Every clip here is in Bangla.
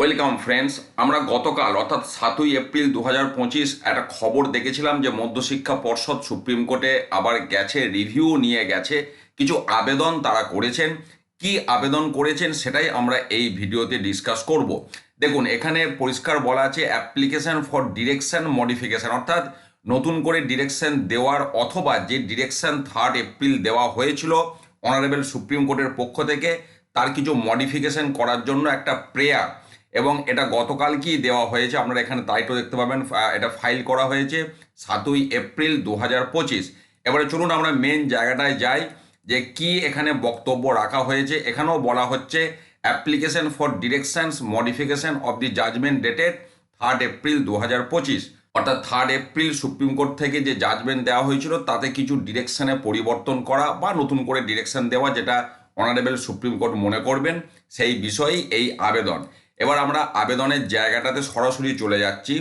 ওয়েলকাম ফ্রেন্ডস আমরা গতকাল, অর্থাৎ সাতই এপ্রিল দু হাজার পঁচিশ, একটা খবর দেখেছিলাম যে মধ্যশিক্ষা পর্ষদ সুপ্রিম কোর্টে আবার গেছে রিভিউ নিয়ে গেছে। কিছু আবেদন তারা করেছেন। কি আবেদন করেছেন সেটাই আমরা এই ভিডিওতে ডিসকাস করব। দেখুন, এখানে পরিষ্কার বলা আছে অ্যাপ্লিকেশন ফর ডিরেকশন মডিফিকেশন অর্থাৎ নতুন করে ডিরেকশন দেওয়ার অথবা যে ডিরেকশন থার্ড এপ্রিল দেওয়া হয়েছিল অনারেবল সুপ্রিম কোর্টের পক্ষ থেকে, তার কিছু মডিফিকেশন করার জন্য একটা প্রেয়ার এবং এটা গতকাল কি দেওয়া হয়েছে, আপনারা এখানে তারিখও দেখতে পাবেন এটা ফাইল করা হয়েছে সাতই এপ্রিল দু পঁচিশ। এবারে চলুন আমরা মেন জায়গাটায় যাই, যে কি এখানে বক্তব্য রাখা হয়েছে। এখানেও বলা হচ্ছে application for directions modification of the judgement dated third April দু হাজার পঁচিশ। অর্থাৎ থার্ড এপ্রিল সুপ্রিম কোর্ট থেকে যে জাজমেন্ট দেওয়া হয়েছিল, তাতে কিছু ডিরেকশনে পরিবর্তন করা বা নতুন করে ডিরেকশন দেওয়া, যেটা অনারেবল সুপ্রিম কোর্ট মনে করবেন, সেই বিষয়েই এই আবেদন। এবার আমরা আবেদনের জায়গাটাতে সরাসরি চলে যাচ্ছি।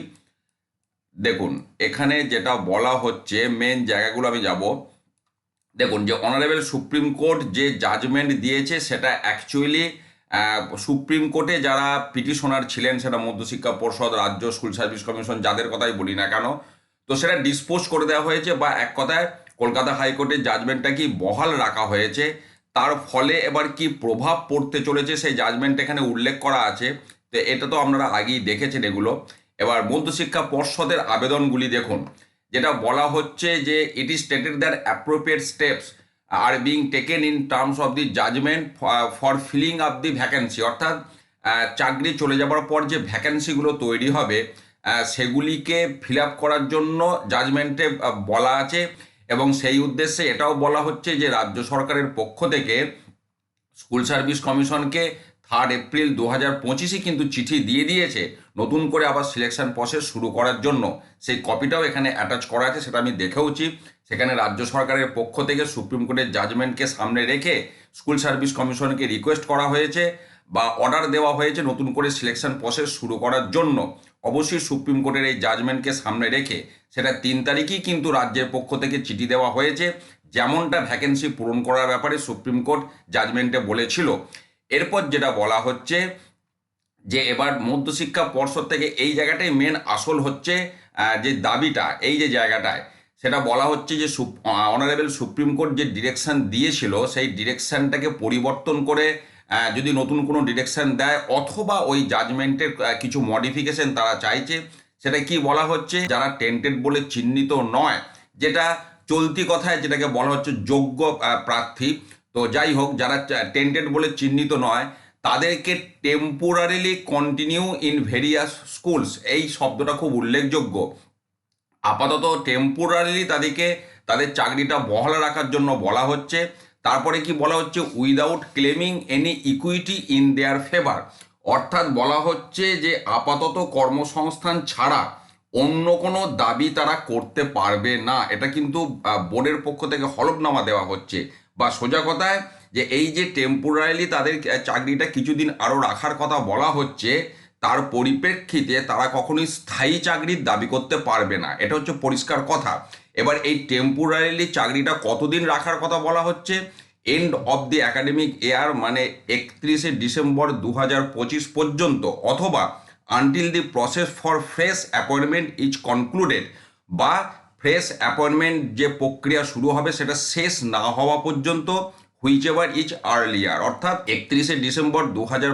দেখুন, এখানে যেটা বলা হচ্ছে মেন জায়গাগুলো আমি যাব। দেখুন, যে অনারেবল সুপ্রিম কোর্ট যে জাজমেন্ট দিয়েছে, সেটা অ্যাকচুয়ালি সুপ্রিম কোর্টে যারা পিটিশনার ছিলেন, সেটা মধ্যশিক্ষা পর্ষদ, রাজ্য স্কুল সার্ভিস কমিশন যাদের কথাই বলি না কেন, তো সেটা ডিসপোজ করে দেওয়া হয়েছে বা এক কথায় কলকাতা হাইকোর্টের জাজমেন্টটা কি বহাল রাখা হয়েছে? তার ফলে এবার কি প্রভাব পড়তে চলেছে সেই জাজমেন্ট এখানে উল্লেখ করা আছে। তো এটা তো আপনারা আগেই দেখেছেন এগুলো। এবার মধ্যশিক্ষা পর্ষদের আবেদনগুলি দেখুন, যেটা বলা হচ্ছে যে it is stated that appropriate steps are being taken in terms of the judgement for filling up the vacancy অর্থাৎ চাকরি চলে যাবার পর যে ভ্যাকেন্সিগুলো তৈরি হবে সেগুলিকে ফিল আপ করার জন্য জাজমেন্টে বলা আছে। এবং সেই উদ্দেশ্যে এটাও বলা হচ্ছে যে রাজ্য সরকারের পক্ষ থেকে স্কুল সার্ভিস কমিশনকে থার্ড এপ্রিল দু হাজার পঁচিশে কিন্তু চিঠি দিয়ে দিয়েছে নতুন করে আবার সিলেকশন প্রসেস শুরু করার জন্য। সেই কপিটাও এখানে অ্যাটাচ করা আছে, সেটা আমি দেখেওছি সেখানে রাজ্য সরকারের পক্ষ থেকে সুপ্রিম কোর্টের জাজমেন্টকে সামনে রেখে স্কুল সার্ভিস কমিশনকে রিকোয়েস্ট করা হয়েছে বা অর্ডার দেওয়া হয়েছে নতুন করে সিলেকশন প্রসেস শুরু করার জন্য। অবশ্যই সুপ্রিম কোর্টের এই জাজমেন্টকে সামনে রেখে সেটা তিন তারিখই কিন্তু রাজ্যের পক্ষ থেকে চিঠি দেওয়া হয়েছে। যেমনটা ভ্যাকেন্সি পূরণ করার ব্যাপারে সুপ্রিম কোর্ট জাজমেন্টে বলেছিল। এরপর যেটা বলা হচ্ছে যে এবার মধ্যশিক্ষা পর্ষদ থেকে এই জায়গাটাই মেন আসল হচ্ছে যে দাবিটা, এই যে জায়গাটায়, সেটা বলা হচ্ছে যে অনারেবল সুপ্রিম কোর্ট যে ডিরেকশন দিয়েছিল, সেই ডিরেকশনটাকে পরিবর্তন করে যদি নতুন কোনো ডিরেকশান দেয়, অথবা ওই জাজমেন্টের কিছু মডিফিকেশন তারা চাইছে সেটা কি বলা হচ্ছে? যারা টেন্টেড বলে চিহ্নিত নয়, যেটা চলতি কথায় যেটাকে বলা হচ্ছে যোগ্য প্রার্থী। তো যাই হোক, যারা টেন্টেড বলে চিহ্নিত নয়, তাদেরকে temporarily continue in various schools এই শব্দটা খুব উল্লেখযোগ্য। আপাতত টেম্পোরারিলি তাদেরকে, তাদের চাকরিটা বহাল রাখার জন্য বলা হচ্ছে। তারপরে কি বলা হচ্ছে? Without claiming any equity in their favour অর্থাৎ বলা হচ্ছে যে আপাতত কর্মসংস্থান ছাড়া অন্য কোনো দাবি তারা করতে পারবে না। এটা কিন্তু বোর্ডের পক্ষ থেকে হলফনামা দেওয়া হচ্ছে। বা সোজা কথায় যে এই যে টেম্পোরারিলি তাদের চাকরিটা কিছুদিন আরও রাখার কথা বলা হচ্ছে, তার পরিপ্রেক্ষিতে তারা কখনোই স্থায়ী চাকরির দাবি করতে পারবে না। এটা হচ্ছে পরিষ্কার কথা। এবার এই টেম্পোরারিলি চাকরিটা কতদিন রাখার কথা বলা হচ্ছে end of the academic year মানে একত্রিশে ডিসেম্বর দু হাজার পঁচিশ পর্যন্ত, অথবা until the process for fresh appointment is concluded বা ফ্রেশ অ্যাপয়েন্টমেন্ট যে প্রক্রিয়া শুরু হবে সেটা শেষ না হওয়া পর্যন্ত হুইচ এভার ইজ আর্লিয়ার অর্থাৎ একত্রিশে ডিসেম্বর দু হাজার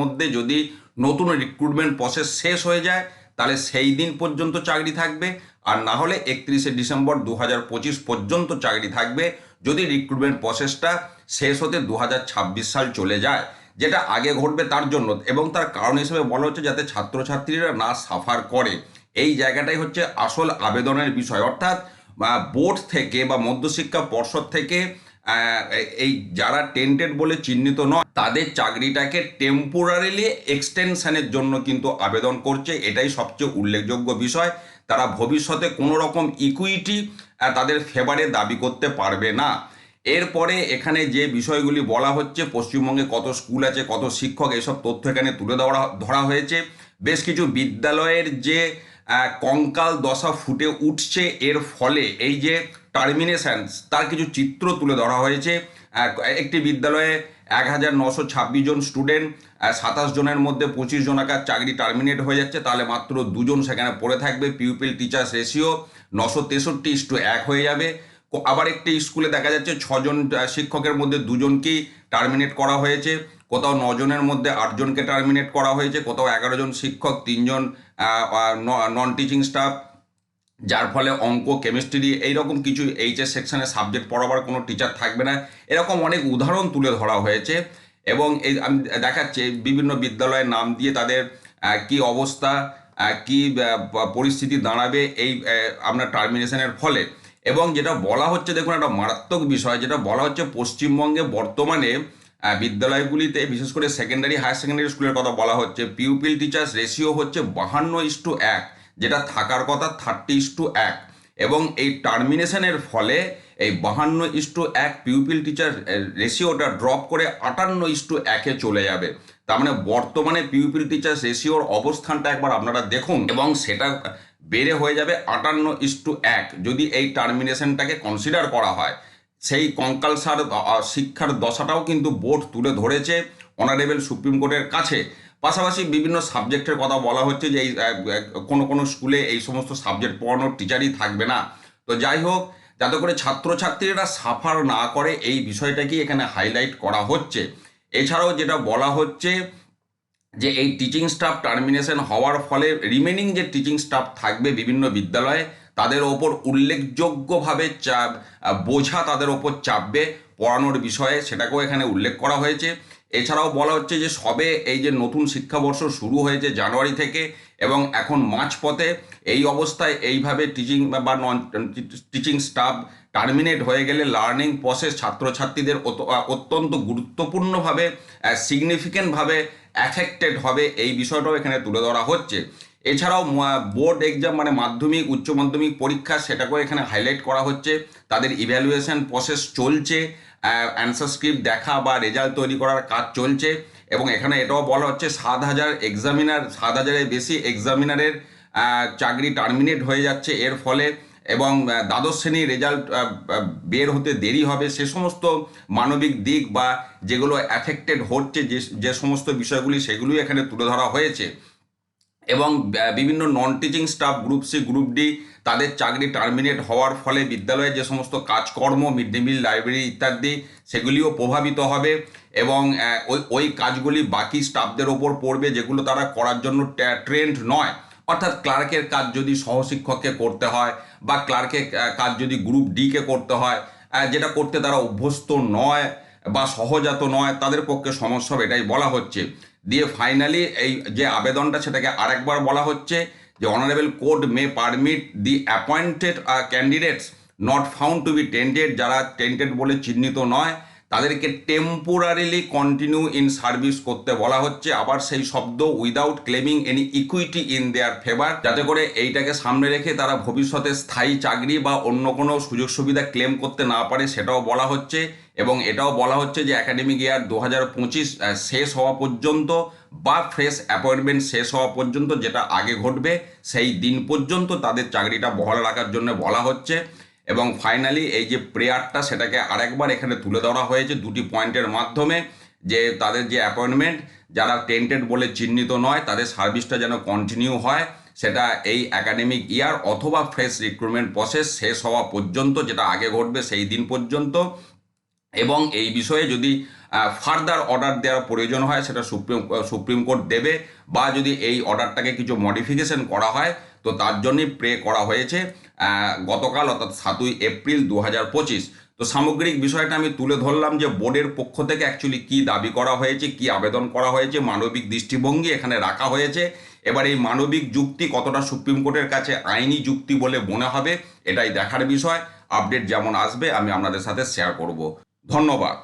মধ্যে যদি নতুন রিক্রুটমেন্ট প্রসেস শেষ হয়ে যায় তাহলে সেই দিন পর্যন্ত চাকরি থাকবে, আর না হলে একত্রিশে ডিসেম্বর দু হাজার পঁচিশ পর্যন্ত চাকরি থাকবে, যদি রিক্রুটমেন্ট প্রসেসটা শেষ হতে দু হাজার ছাব্বিশ সাল চলে যায়, যেটা আগে ঘটবে তার জন্য। এবং তার কারণ হিসেবে বলা হচ্ছে যাতে ছাত্রছাত্রীরা না সাফার করে। এই জায়গাটাই হচ্ছে আসল আবেদনের বিষয়। অর্থাৎ বোর্ড থেকে বা মধ্যশিক্ষা পর্ষদ থেকে এই যারা টেন্টেড বলে চিহ্নিত নয়, তাদের চাকরিটাকে টেম্পোরারিলি এক্সটেনশনের জন্য কিন্তু আবেদন করছে। এটাই সবচেয়ে উল্লেখযোগ্য বিষয়। তারা ভবিষ্যতে কোনো রকম ইকুইটি তাদের ফেভারে দাবি করতে পারবে না। এরপরে এখানে যে বিষয়গুলি বলা হচ্ছে, পশ্চিমবঙ্গে কত স্কুল আছে, কত শিক্ষক, এসব তথ্য এখানে তুলে ধরা ধরা হয়েছে। বেশ কিছু বিদ্যালয়ের যে কঙ্কাল দশা ফুটে উঠছে, এর ফলে এই যে টার্মিনেশন তার কিছু চিত্র তুলে ধরা হয়েছে। একটি বিদ্যালয়ে এক হাজার নশো ছাব্বিশ জন স্টুডেন্ট সাতাশ জনের মধ্যে পঁচিশ জনাকার চাকরি টার্মিনেট হয়ে যাচ্ছে, তাহলে মাত্র দুজন সেখানে পড়ে থাকবে পিউপিল টিচার্স রেশিও নশো তেষট্টি ইস্টু এক হয়ে যাবে। আবার একটি স্কুলে দেখা যাচ্ছে ছজন শিক্ষকের মধ্যে দুজনকেই টার্মিনেট করা হয়েছে, কোথাও নজনের মধ্যে আটজনকে টার্মিনেট করা হয়েছে, কোথাও এগারো জন শিক্ষক, তিনজন নন টিচিং স্টাফ যার ফলে অঙ্ক কেমিস্ট্রি এইরকম কিছু এইচএস সেকশনে সাবজেক্ট পড়াবার কোনো টিচার থাকবে না। এরকম অনেক উদাহরণ তুলে ধরা হয়েছে এবং এই আমি দেখাচ্ছি বিভিন্ন বিদ্যালয়ের নাম দিয়ে তাদের কি অবস্থা কি পরিস্থিতি দাঁড়াবে এই আপনার টার্মিনেশনের ফলে। এবং যেটা বলা হচ্ছে, দেখুন একটা মারাত্মক বিষয়, যেটা বলা হচ্ছে পশ্চিমবঙ্গে বর্তমানে বিদ্যালয়গুলিতে, বিশেষ করে সেকেন্ডারি হায়ার সেকেন্ডারি স্কুলের কথা বলা হচ্ছে পিউপিল টিচার্স রেশিও হচ্ছে বাহান্ন ইস্টু এক। যেটা থাকার কথা থার্টি ইস্টু এক। এবং এই টার্মিনেশনের ফলে এই বাহান্ন ইস্টু এক পিউপিল টিচার রেশিওটা ড্রপ করে আটান্ন ইস্টু একে চলে যাবে। তার মানে বর্তমানে পিউপিল টিচার রেশিওর অবস্থানটা একবার আপনারা দেখুন এবং সেটা বেড়ে হয়ে যাবে আটান্ন ইস্টু এক। যদি এই টার্মিনেশনটাকে কনসিডার করা হয়, সেই কঙ্কালসার শিক্ষার দশাটাও কিন্তু বোর্ড তুলে ধরেছে অনারেবল সুপ্রিম কোর্টের কাছে। পাশাপাশি বিভিন্ন সাবজেক্টের কথা বলা হচ্ছে যে এই কোনো কোনো স্কুলে এই সমস্ত সাবজেক্ট পড়ানোর টিচারই থাকবে না। তো যাই হোক, যাতে করে ছাত্রছাত্রীরা সাফার না করে, এই বিষয়টাকেই এখানে হাইলাইট করা হচ্ছে। এছাড়াও যেটা বলা হচ্ছে যে এই টিচিং স্টাফ টার্মিনেশন হওয়ার ফলে রিমেনিং যে টিচিং স্টাফ থাকবে বিভিন্ন বিদ্যালয়ে, তাদের ওপর উল্লেখযোগ্যভাবে চাপ বোঝা তাদের ওপর চাপবে পড়ানোর বিষয়ে, সেটাকেও এখানে উল্লেখ করা হয়েছে। এছাড়াও বলা হচ্ছে যে সবে এই যে নতুন শিক্ষাবর্ষ শুরু হয়েছে জানুয়ারি থেকে এবং এখন মাঝপথে এই অবস্থায় এইভাবে টিচিং বা নন টিচিং স্টাফ টার্মিনেট হয়ে গেলে লার্নিং প্রসেস ছাত্রছাত্রীদের অত- অত্যন্ত গুরুত্বপূর্ণভাবে সিগনিফিক্যান্টভাবে অ্যাফেক্টেড হবে এই বিষয়টাও এখানে তুলে ধরা হচ্ছে। এছাড়াও বোর্ড এক্সাম মানে মাধ্যমিক, উচ্চ মাধ্যমিক পরীক্ষা সেটাকেও এখানে হাইলাইট করা হচ্ছে। তাদের ইভ্যালুয়েশন প্রসেস চলছে। অ্যান্সার স্ক্রিপ্ট দেখা বা রেজাল্ট তৈরি করার কাজ চলছে এবং এখানে এটাও বলা হচ্ছে সাত হাজার এক্সামিনার সাত হাজারের বেশি এক্সামিনারের চাকরি টার্মিনেট হয়ে যাচ্ছে। এর ফলে এবং দ্বাদশ শ্রেণির রেজাল্ট বের হতে দেরি হবে। সে সমস্ত মানবিক দিক বা যেগুলো অ্যাফেক্টেড হচ্ছে, যে যে সমস্ত বিষয়গুলি সেগুলি এখানে তুলে ধরা হয়েছে। এবং বিভিন্ন non teaching staff group C group D তাদের চাকরি টার্মিনেট হওয়ার ফলে বিদ্যালয়ে যে সমস্ত কাজকর্ম মিড ডে মিল লাইব্রেরি ইত্যাদি, সেগুলিও প্রভাবিত হবে এবং ওই ওই কাজগুলি বাকি স্টাফদের ওপর পড়বে যেগুলো তারা করার জন্য ট্রেন্ড নয়। অর্থাৎ ক্লার্কের কাজ যদি সহশিক্ষককে করতে হয় বা ক্লার্কের কাজ যদি গ্রুপ ডিকে করতে হয় যেটা করতে তারা অভ্যস্ত নয় বা সহজাত নয়, তাদের পক্ষে সমস্যা হবে, এটাই বলা হচ্ছে। দিয়ে ফাইনালি এই যে আবেদনটা, সেটাকে আরেকবার বলা হচ্ছে যে honourable court may permit the appointed candidates not found to be tainted যারা টেন্টেড বলে চিহ্নিত নয়, তাদেরকে টেম্পোরারিলি কন্টিনিউ ইন সার্ভিস করতে বলা হচ্ছে। আবার সেই শব্দ without claiming any equity in their favour যাতে করে এইটাকে সামনে রেখে তারা ভবিষ্যতে স্থায়ী চাকরি বা অন্য কোনো সুযোগ সুবিধা ক্লেম করতে না পারে, সেটাও বলা হচ্ছে। এবং এটাও বলা হচ্ছে যে একাডেমিক ইয়ার দু হাজার পঁচিশ শেষ হওয়া পর্যন্ত বা ফ্রেশ অ্যাপয়েন্টমেন্ট শেষ হওয়া পর্যন্ত যেটা আগে ঘটবে, সেই দিন পর্যন্ত তাদের চাকরিটা বহাল রাখার জন্য বলা হচ্ছে। এবং ফাইনালি এই যে প্রেয়ারটা সেটাকে আরেকবার এখানে তুলে ধরা হয়েছে দুটি পয়েন্টের মাধ্যমে, যে তাদের যে অ্যাপয়েন্টমেন্ট, যারা টেন্টেড বলে চিহ্নিত নয়, তাদের সার্ভিসটা যেন কন্টিনিউ হয়, সেটা এই একাডেমিক ইয়ার অথবা ফ্রেশ রিক্রুটমেন্ট প্রসেস শেষ হওয়া পর্যন্ত, যেটা আগে ঘটবে সেই দিন পর্যন্ত। এবং এই বিষয়ে যদি ফার্দার অর্ডার দেওয়ার প্রয়োজন হয়, সেটা সুপ্রিম সুপ্রিম কোর্ট দেবে, বা যদি এই অর্ডারটাকে কিছু মডিফিকেশন করা হয়, তো তার জন্যই প্রে করা হয়েছে গতকাল অর্থাৎ সাতই এপ্রিল দু হাজার পঁচিশ। তো সামগ্রিক বিষয়টা আমি তুলে ধরলাম যে বোর্ডের পক্ষ থেকে অ্যাকচুয়ালি কি দাবি করা হয়েছে, কি আবেদন করা হয়েছে, মানবিক দৃষ্টিভঙ্গি এখানে রাখা হয়েছে। এবার এই মানবিক যুক্তি কতটা সুপ্রিম কোর্টের কাছে আইনি যুক্তি বলে মনে হবে, এটাই দেখার বিষয়। আপডেট যেমন আসবে, আমি আপনাদের সাথে শেয়ার করব। ধন্যবাদ।